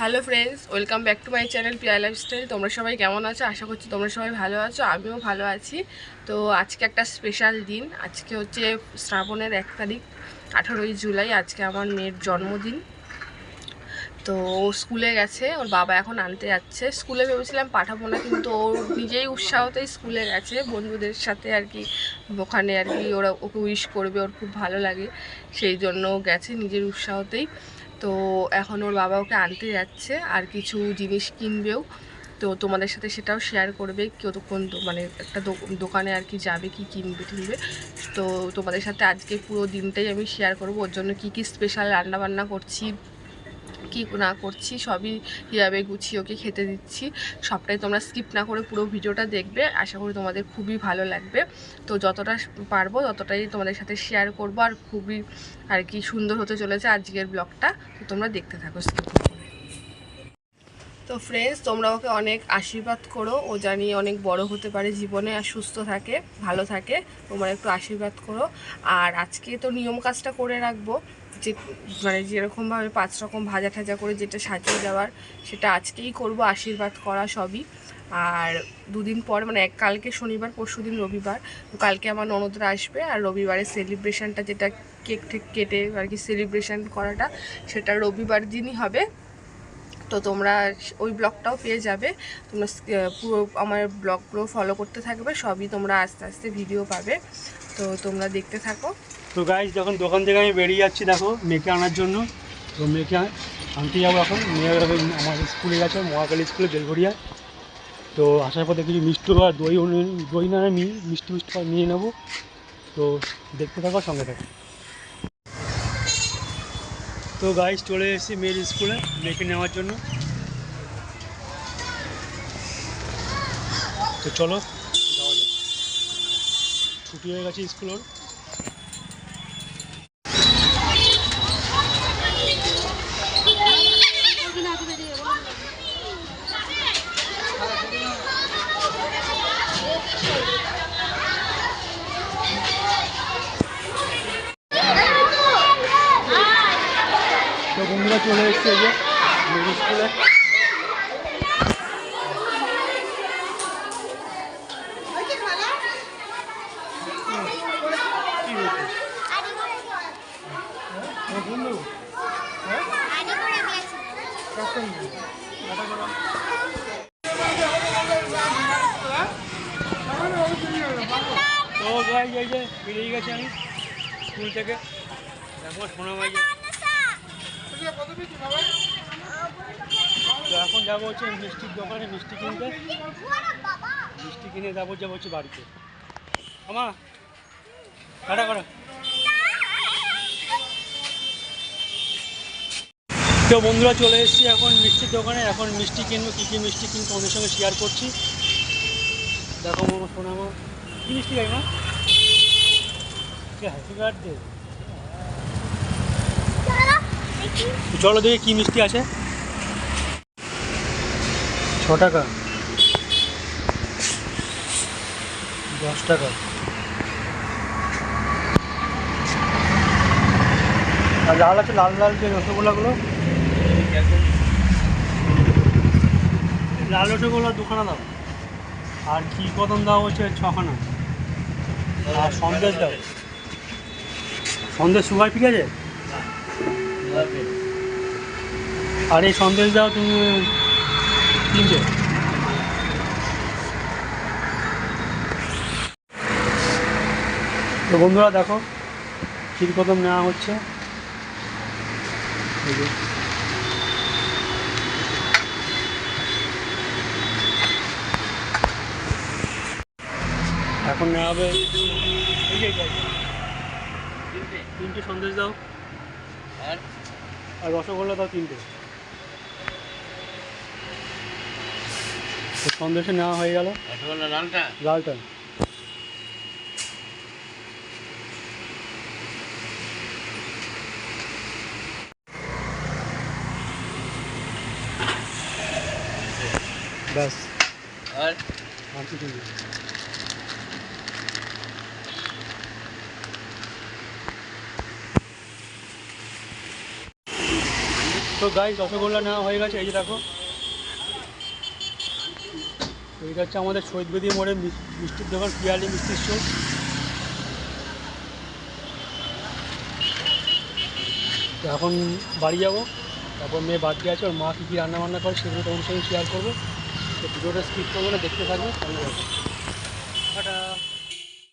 Hello friends welcome back to my channel Piya lifestyle তোমরা সবাই কেমন আছো? আশা করছি তোমরা সবাই ভালো আছো, আমিও ভালো আছি। তো আজকে একটা স্পেশাল দিন, আজকে হচ্ছে শ্রাবণের এক তারিখ, আঠারোই জুলাই, আজকে আমার মেয়ের জন্মদিন। তো ও স্কুলে গেছে, ওর বাবা এখন আনতে যাচ্ছে। স্কুলে ভেবেছিলাম পাঠাবো না, কিন্তু ওর নিজেই উৎসাহতেই স্কুলে গেছে। বন্ধুদের সাথে আর কি, ওখানে আর কি ওরা ওকে উইশ করবে, ওর খুব ভালো লাগে। সেই জন্য ও গেছে নিজের উৎসাহতেই। তো এখন ওর বাবা ওকে আনতে যাচ্ছে, আর কিছু জিনিস কিনবেও। তো তোমাদের সাথে সেটাও শেয়ার করবে, কতক্ষণ মানে একটা দোকানে আর কি যাবে, কি কিনবে টিনবে তো তোমাদের সাথে আজকে পুরো দিনটাই আমি শেয়ার করব। ওর জন্য কী কী স্পেশাল রান্নাবান্না করছি কী না করছি, সবই কীভাবে গুছিয়ে ওকে খেতে দিচ্ছি, সবটাই তোমরা স্কিপ না করে পুরো ভিডিওটা দেখবে। আশা করি তোমাদের খুবই ভালো লাগবে। তো যতটা পারব ততটাই তোমাদের সাথে শেয়ার করব আর খুবই আর কি সুন্দর হতে চলেছে আজকের ব্লগটা তো তোমরা দেখতে থাকো স্কিপ তো ফ্রেন্ডস তোমরা ওকে অনেক আশীর্বাদ করো। ও জানি অনেক বড় হতে পারে জীবনে আর সুস্থ থাকে, ভালো থাকে। তোমরা একটু আশীর্বাদ করো। আর আজকে তো নিয়ম কাজটা করে রাখব। যে মানে যেরকমভাবে পাঁচ রকম ভাজা ঠাজা করে যেটা সাজিয়ে দেওয়ার, সেটা আজকেই করব, আশীর্বাদ করা সবই। আর দুদিন পর মানে এক, কালকে শনিবার, পরশু দিন রবিবার, তো কালকে আমার ননদরা আসবে, আর রবিবারে সেলিব্রেশনটা যেটা কেক ঠেক, কেটে আর কি সেলিব্রেশন করাটা, সেটা রবিবার দিনই হবে। তো তোমরা ওই ব্লগটাও পেয়ে যাবে। তোমরা পুরো আমার ব্লগগুলো ফলো করতে থাকবে, সবই তোমরা আস্তে আস্তে ভিডিও পাবে। তো তোমরা দেখতে থাকো। তো গাইজ যখন দোকান থেকে আমি বেরিয়ে যাচ্ছি, দেখো, মেয়েকে আনার জন্য। তো মেয়েকে আন- আনতে যাব এখন। মেয়ে আমার স্কুলে গেছে, মহাকালী স্কুলে বেলঘরিয়া তো আসার পথে কিছু মিষ্টি আর দই দই না নিয়ে মিষ্টি মিষ্টি নিয়ে নেব। তো দেখতে থাকো, সঙ্গে থাকো। তো গাইজ চলে এসেছি মেয়ের স্কুলে, মেয়েকে নেওয়ার জন্য। তো চলো, যাওয়া ছুটি হয়ে গেছে স্কুল ওর তো বন্ধুরা চলে এসছে যে মেয়ের স্কুলে? তো গাইজ এই যে বেরিয়ে গেছি আমি, স্কুল থেকে দেখো, শোনা, ভাই তো এখন যাব হচ্ছে মিষ্টির দোকানে, মিষ্টি কিনতে। মিষ্টি কিনে যাব যাব হচ্ছে বাড়িতে। আমা কাটা করা তো বন্ধুরা চলে এসেছি এখন মিষ্টির দোকানে। এখন মিষ্টি কিনবো, কী কী মিষ্টি কিনবো ওদের সঙ্গে শেয়ার করছি। দেখো মামা, শোনা মা কী মিষ্টি খাই মা? হ্যাপি বার্থডে চলো দেখি কী মিষ্টি আছে। ছ টাকা দশ টাকা আর লাল আছে, লাল লাল যে রসগোল্লাগুলো। লাল রসগোল্লা দুখানা দাও। আর কি কদম দাও হচ্ছে ছখানা। আর সন্দেশ দাও। সন্দেশ সুগার ঠিক আছে? আর এই সন্দেশ দাও তুমি তিনটে। তো বন্ধুরা দেখো ক্ষীর কদম নেওয়া হচ্ছে। এখন নেওয়া হবে। তিনটে সন্দেশ দাও। আর রসগোল্লা দাও তিনটে। সন্দেশে নেওয়া হয়ে গেল। লালটা? লালটা। ব্যাস। আর? আর কিছু তো গাই রসগোল্লা নেওয়া হয়ে গেছে, এই যে দেখো। এটা হচ্ছে আমাদের শহীদ বেদি মোড়ে মিষ্টির দোকান, পিয়ালি মিষ্টির তো এখন বাড়ি যাব, তারপর মেয়ে বাড়ি আছে, ওর মা কী কী রান্না বান্না করে সেগুলো তোমার সঙ্গে শেয়ার করব। তো ভিডিওটা স্কিপ করব না, দেখতে থাকবে। টাটা।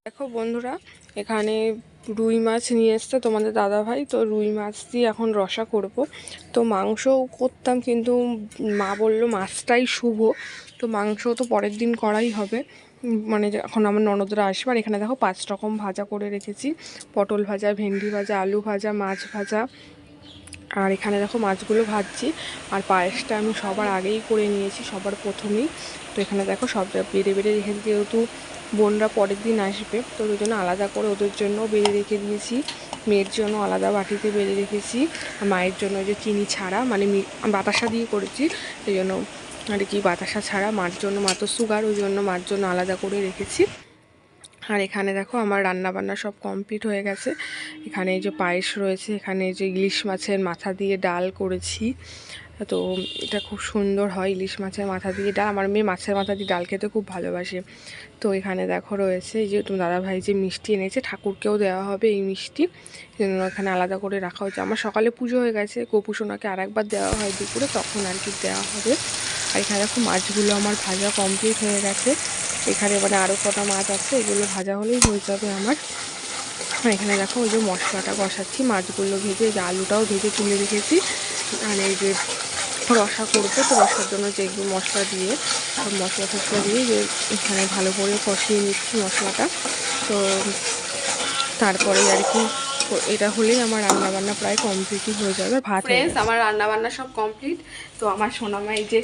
দেখো বন্ধুরা, এখানে রুই মাছ নিয়ে এসছে তোমাদের দাদা ভাই তো রুই মাছ দিয়ে এখন রসা করব। তো মাংসও করতাম কিন্তু মা বলল মাছটাই শুভ। তো মাংস তো পরের দিন করাই হবে। মানে এখন আমার ননদরা আসবে। আর এখানে দেখো পাঁচ রকম ভাজা করে রেখেছি। পটল ভাজা, ভেন্ডি ভাজা, আলু ভাজা, মাছ ভাজা। আর এখানে দেখো মাছগুলো ভাজছি। আর পায়েসটা আমি সবার আগেই করে নিয়েছি, সবার প্রথমেই। তো এখানে দেখো সব বেড়ে বেড়ে রেখেছি যেহেতু বোনরা পরের দিন আসবে, তো ওই জন্য আলাদা করে ওদের জন্য বেড়ে রেখে দিয়েছি। মেয়ের জন্য আলাদা বাটিতে বেড়ে রেখেছি। মায়ের জন্য যে চিনি ছাড়া মানে বাতাসা দিয়ে করেছি, সেই জন্য আর কি বাতাসা ছাড়া মার জন্য মাত্র সুগার ওই জন্য মার জন্য আলাদা করে রেখেছি। আর এখানে দেখো আমার রান্না বান্না সব কমপ্লিট হয়ে গেছে। এখানে এই যে পায়েস রয়েছে, এখানে যে ইলিশ মাছের মাথা দিয়ে ডাল করেছি। তো এটা খুব সুন্দর হয় ইলিশ মাছের মাথা দিয়ে ডাল। আমার মেয়ে মাছের মাথা দিয়ে ডাল খেতে খুব ভালোবাসে। তো এখানে দেখো রয়েছে যে তোমার দাদাভাই যে মিষ্টি এনেছে, ঠাকুরকেও দেওয়া হবে এই মিষ্টি। জন্য এখানে আলাদা করে রাখা হয়েছে। আমার সকালে পুজো হয়ে গেছে গোপুসোনাকে আরেকবার দেওয়া হয় দুপুরে, তখন আর কি দেওয়া হবে। আর এখানে দেখো মাছগুলো আমার ভাজা কমপ্লিট হয়ে গেছে। এখানে মানে আরও কটা মাছ আছে, এগুলো ভাজা হলেই হয়ে যাবে আমার। এখানে দেখো ওই যে মশলাটা কষাচ্ছি, মাছগুলো ভেজে, যে আলুটাও ভেজে তুলে রেখেছি। আর এই যে রসা করব, তো রসার জন্য যেগুলো মশলা দিয়ে, সব মশলা টশলা দিয়ে যে এখানে ভালো করে কষিয়ে নিচ্ছি মশলাটা। তো তারপরে আর কি এটা হলেই আমার রান্না বান্না প্রায় কমপ্লিটই হয়ে যাবে ভাত ফ্রেন্ডস আমার রান্না বান্না সব কমপ্লিট তো আমার সোনামা এই যে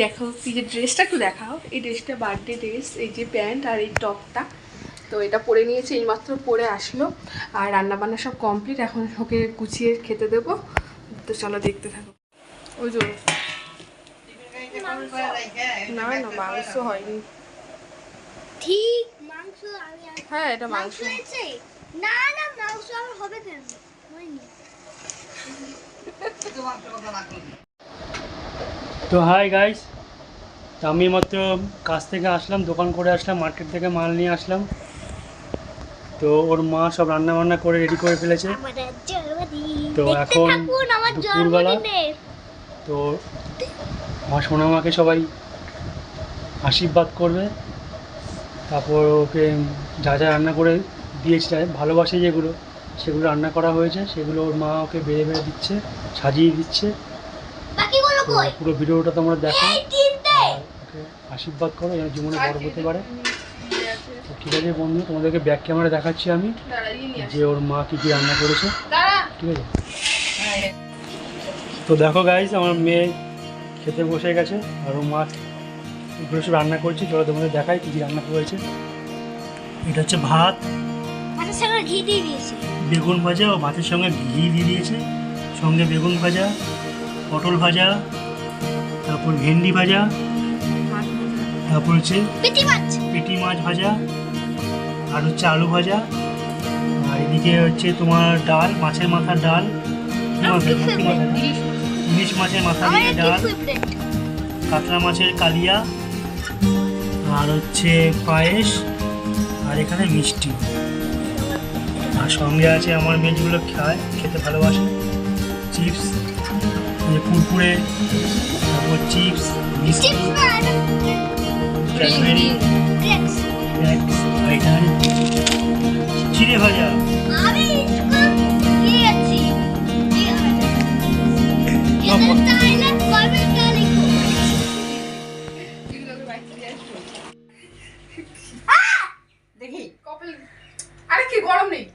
দেখো এই যে ড্রেসটা একটু দেখাও। এই ড্রেসটা বার্থডে ড্রেস এই যে প্যান্ট আর এই টপটা। তো এটা পরে নিয়েছি এইমাত্র পরে আসলো। আর রান্না বান্না সব কমপ্লিট এখন ওকে গুছিয়ে খেতে দেবো। তো চলো দেখতে থাকো। ওই যে না না মাংস হয়নি। ঠিক মাংস আমি আর হ্যাঁ এটা মাংস। মাংস হয়েছে? না না মাংস আমার হবে কেন? তো হাই গাইস তো আমি মাত্র কাজ থেকে আসলাম দোকান করে আসলাম মার্কেট থেকে মাল নিয়ে আসলাম। তো ওর মা সব রান্না বান্না করে রেডি করে ফেলেছে। তো এখন দুপুরবেলা তো আমার সোনামাকে সবাই আশীর্বাদ করবে। তারপর ওকে যা যা রান্না করে দিয়েছে ভালোবাসে যেগুলো সেগুলো রান্না করা হয়েছে সেগুলো ওর মা ওকে বেড়ে বেড়ে দিচ্ছে সাজিয়ে দিচ্ছে। তো পুরো ভিডিওটা তোমরা দেখো। আর ওকে আশীর্বাদ করো যেন জীবনে বড় হতে পারে। তো ঠিক আছে বন্ধু তোমাদেরকে ব্যাক ক্যামেরা দেখাচ্ছি আমি যে ওর মা কী কী রান্না করেছে। ঠিক আছে? তো দেখো গাইজ আমার মেয়ে খেতে বসে গেছে আর ওর মা এগুলো সব রান্না করছে। চলো তোমাদের দেখাই কী কী রান্না করেছে। এটা হচ্ছে ভাত। সঙ্গে ঘি দিয়ে দিয়েছি। বেগুন ভাজা ও ভাতের সঙ্গে ঘি দিয়ে দিয়েছে। সঙ্গে বেগুন ভাজা পটল ভাজা তারপর ভেন্ডি ভাজা তারপর হচ্ছে পেটি মাছ। পেটি মাছ ভাজা আর হচ্ছে আলু ভাজা। আর এদিকে হচ্ছে তোমার ডাল মাছের মাথার ডাল? ইলিশ মাছের মাথা দিয়ে ডাল। কাতলা মাছের কালিয়া। আর হচ্ছে পায়েস। আর এখানে মিষ্টি। আর সঙ্গে আছে আমার মেয়ে যেগুলো খায় খেতে ভালোবাসে। চিপস যে কুরকুরে তারপর চিপস বিস্কিট ক্যাডবেরি চিড়ে ভাজা।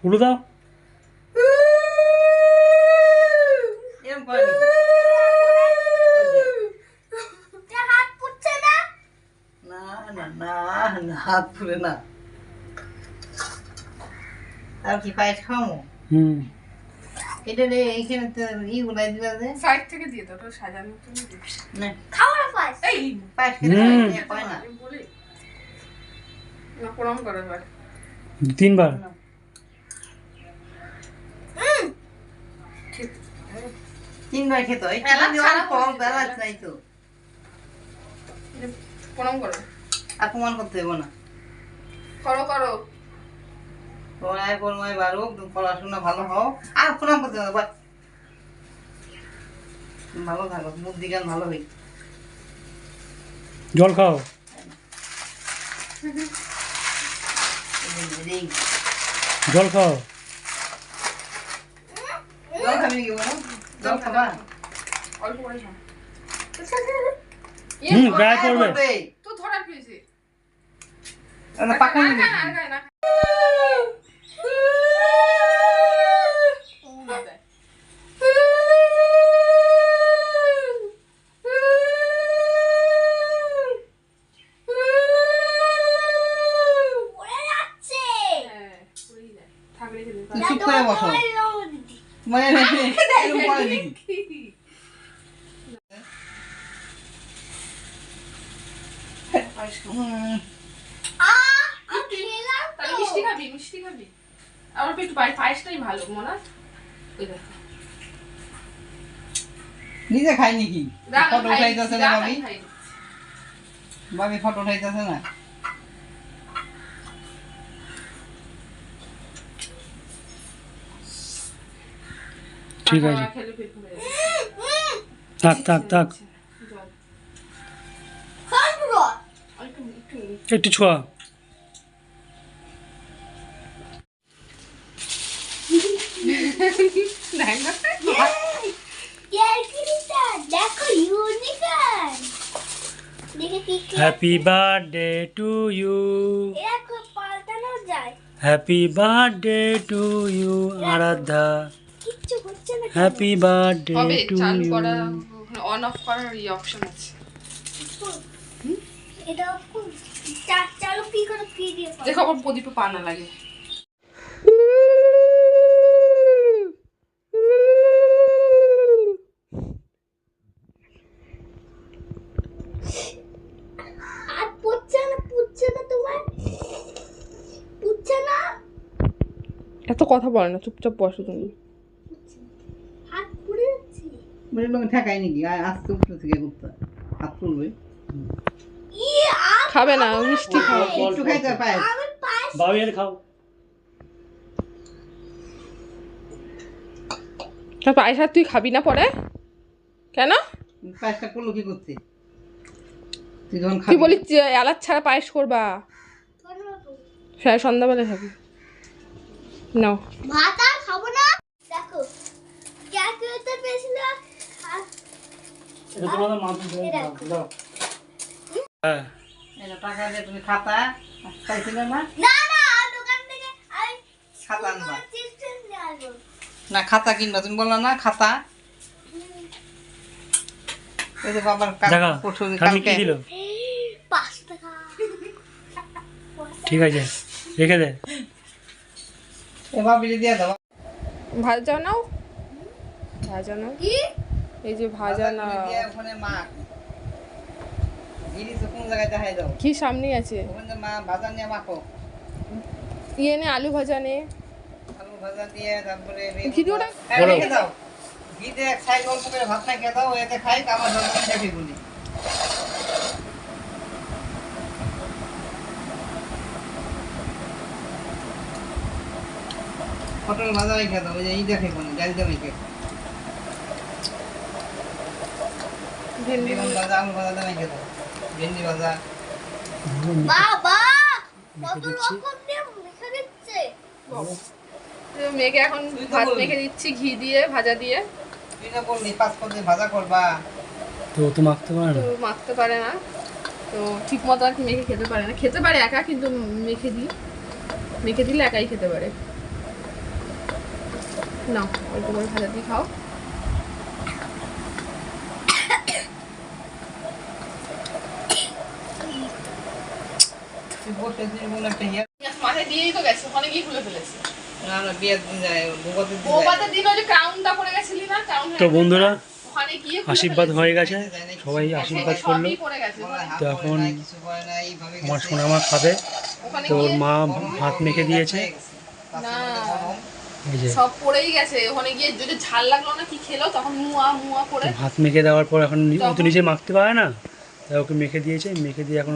উড়ো দাও হাত না? না না না না হাত ফুলে না। আর কি পায়েস খাওয়াবো হুম। এটা রে এইখানে তো ই গুলাই দিলা যে। সাইড থেকে দিয়ে দাও জন্য দিয়ে দাও। না। খাও না পায়েস। এই পায়েস খেতে হুম। না। আমি না প্রণাম করো তিনবার। তিনবার খেতে এলাচ একটু ছাড়া অল্প করে অল্প দিতে এলাচ হবে। নাই তো। প্রণাম করো। আর প্রমাণ করতে হবে না। করো করো। পড়ায় পড়ায় বাড়ুক পড়াশোনা ভালো হও। আর প্রণাম করতে হবে ভালো থাকো বুদ্ধি জ্ঞান ভালো হই। জল খাও। জল খাও। জল খাবি নাকি বলো? জল খাবা অল্প করে খাও হুম ইয়ে, গায়ে পড়বে করবে। তো ধরার কি হয়েছে না, পাকা আর নিবি। খায় না, আর খায় না। ও, দেখ। পড়ে যাচ্ছে হ্যাঁ, পড়েই যায়। থাক, রেখে দে, তুই থাক। চুপ করে বসো মানে এরকম করে দিবি। হুম, আহ আমি খেলাম তাহলে মিষ্টি খাবি মিষ্টি খাবি। আমার একটু পায়েসটাই ভালো মনে। হয় ওই দেখো। নিজে খাই নাকি? ফটো উঠাইতেছে না দিচ্ছি। ভাবি? ফটো উঠাইতেছে না? ঠিক আছে। থাক থাক থাক। একটু ছোঁয়া। হ্যাপি বার্থডে টু ইউ দেখো পাল্টানো যায় happy birthday to you Aradhya কিচ্ছু হচ্ছে না কেন? হ্যাপি বার্থডে টু চালু ইউ অন অফ করার এই অপশন আছে। এটা খুব দেখো আবার প্রদীপে লাগে। পুচ্ছে না না এত কথা বলে না চুপচাপ বসো তুমি। লোক ঠেকাই নাকি আর আস্তে উপরে থেকে করতে হাত তুলবে? খাবে না মিষ্টি খাও একটু খাইতে পায় পায়েস বাবু এর খাও। তো পায়েস আর তুই খাবি না পরে? কেন? পায়েসটা করল কি করতে? তুই যখন তুই খাবি। বলি যে এলাচ ছাড়া পায়েস করবা। সারা সন্ধ্যাবেলা খাবি। নাও। ভাত আর খাব না? দেখো ক্যালকুলেটর পেয়েছিল এটা তোমাদের এই দেখো। হ্যাঁ এটা টাকা দিয়ে তুমি খাতা চাইছিলে না? না না দোকান থেকে আমি খাতা আনবা। না খাতা কিনবা তুমি বললা না খাতা। ওই যে বাবার পরশু কালকে দিল? ঠিক আছে রেখে দে। দিয়ে দাও। ভাজা নাও। ভাজা নাও। কি? এই যে ভাজা না ওখানে মা গিরি তো কোন জায়গায় দেখাই দাও কি সামনেই আছে? মা ভাজা ইয়ে নে আলু ভাজা নে। আলু ভাজা দিয়ে তারপরে ঘি দিয়ে ওটা- হ্যাঁ, দাও। ঘি দিয়ে এক সাইড অল্প করে ভাত না খেয়ে দাও এতে খাই আমার জন্য দেখি বলি পটল ভাজা রেখে দাও ওই যে এই দেখে কোন ডাল দিয়ে রেখে। বেগুন ভাজা। আলু ভাজা দিয়ে রেখে দাও। ভেন্ডি ভাজা বাবা কত রকম দিয়ে মেখে দিচ্ছে। তো মেয়েকে এখন ভাত মেখে দিচ্ছি ঘি দিয়ে ভাজা দিয়ে। তুই না বললি পাঁচ পদে ভাজা করবা। তো তো মাখতে পারে তো না মাখতে পারে না। তো ঠিক মতো আর কি মেখে খেতে পারে না। খেতে পারে একা কিন্তু মেখে দিই। মেখে দিলে একাই খেতে পারে। নাও অল্প করে ভাজা দিয়ে খাও। তো বন্ধুরা আশীর্বাদ হয়ে গেছে সবাই আশীর্বাদ করল। তো এখন আমার সোনা মা খাবে তো ওর মা ভাত মেখে দিয়েছে। হাত ভাত মেখে দেওয়ার পর এখন তো নিজে মাখতে পারে না তাই ওকে মেখে দিয়েছে মেখে দিয়ে এখন